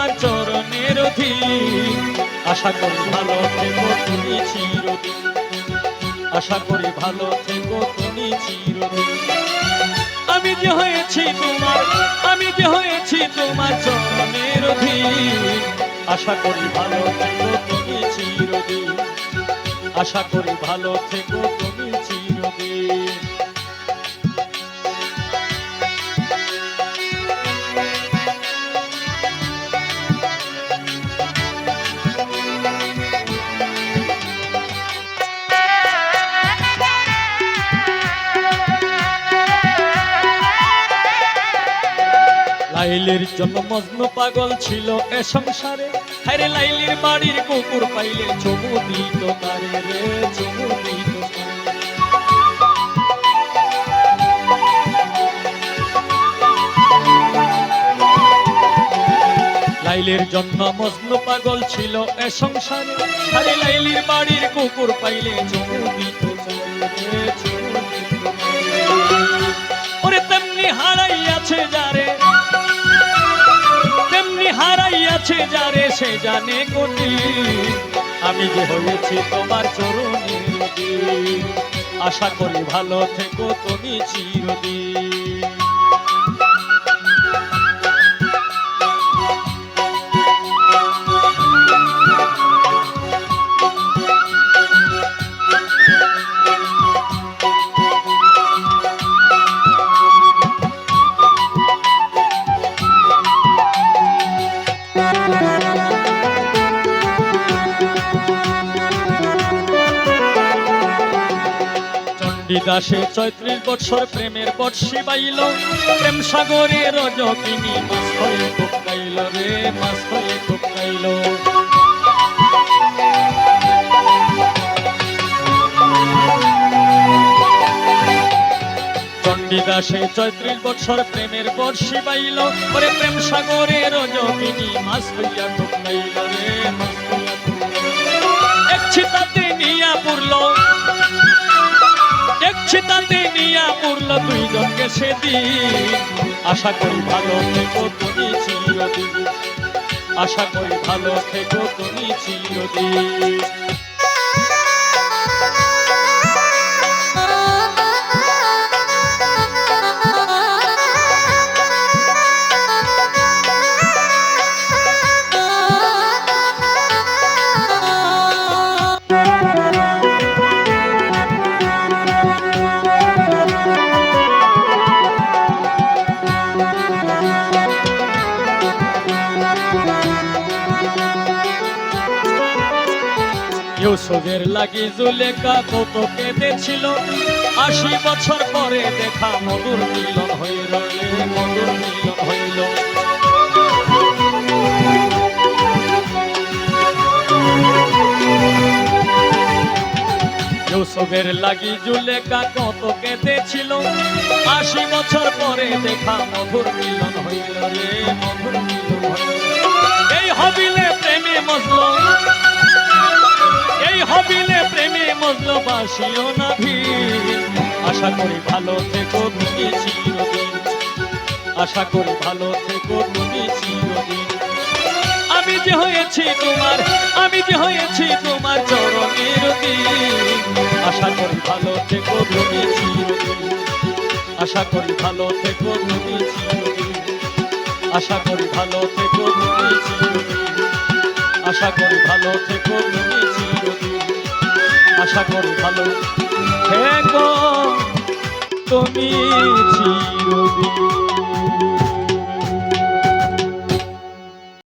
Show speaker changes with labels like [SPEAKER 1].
[SPEAKER 1] তোমার চরণের অধীন। আশা করি ভালো থেকো তুমি চিরদিন। আশা করি ভালো থেকো তুমি চিরদিন। আমি যে হয়েছি তোমার, আমি যে হয়েছি তোমার চরণের আশা করি ভালো থেকো তুমি চিরদিন। আশা করি ভালো থেকো তুমি চিরদিন। লাইলির জন্য মজনু পাগল ছিল এ সংসারে। হায়রে লাইলির বাড়ির কুকুর পাইলে চমু দিত তারে রে, চমু দিত জন্য মজনু পাগল ছিল এ সংসারে। আরে লাইলির বাড়ির কুকুর পাইলে চমু দিত চমু হারাইয়াছে যারে সে জানে কোটি আমি যে হয়েছি তোমার চরণে। আশা করি ভালো থেকো তুমি চিরদিন চণ্ডীদাসে চৈত্রিশ বৎসর প্রেমের বর্ষি বাইল প্রেম সাগরে রজকিনী মাছ চণ্ডীদাসে চৈত্রিশ বৎসর প্রেমের বর্ষি বাইল ওরে প্রেম সাগরে রজকিনী মাছ হইয়া কুকাইল রে, মাছ হইয়া কুকাইল। দেখছি তাতে নিয়া পড়ল দুইজনকে সেদিন। আশা করি ভালো থেকো তুমি চিরদিন। আশা করি ভালো থেকো তুমি চিরদিন। ইউসুফের লাগি জুলেখা কত কেঁদেছিল আশি বছর পরে দেখা মধুর মিলন হইল মধুর মিলন হইল। ইউসুফের লাগি জুলেখা কত কেঁদেছিল আশি বছর পরে দেখা মধুর মিলন হইল রে, মধুর মিলন হইল। এই হবিলে প্রেমে মজলো বাসিও না ভিড়। আশা করি ভালো থেকো তুমি চিরদিন। আশা করি ভালো থেকো তুমি চিরদিন। আমি যে হয়েছি তোমার, আমি যে হয়েছি তোমার চরণের আশা করি ভালো থেকো তুমি চিরদিন। আশা করি ভালো থেকো তুমি চিরদিন। আশা করি ভালো থেকো তুমি চিরদিন। আশা করি ভালো থেকো তুমি চিরদিন। আশা করো ভালো থেকো তুমি চিরদিন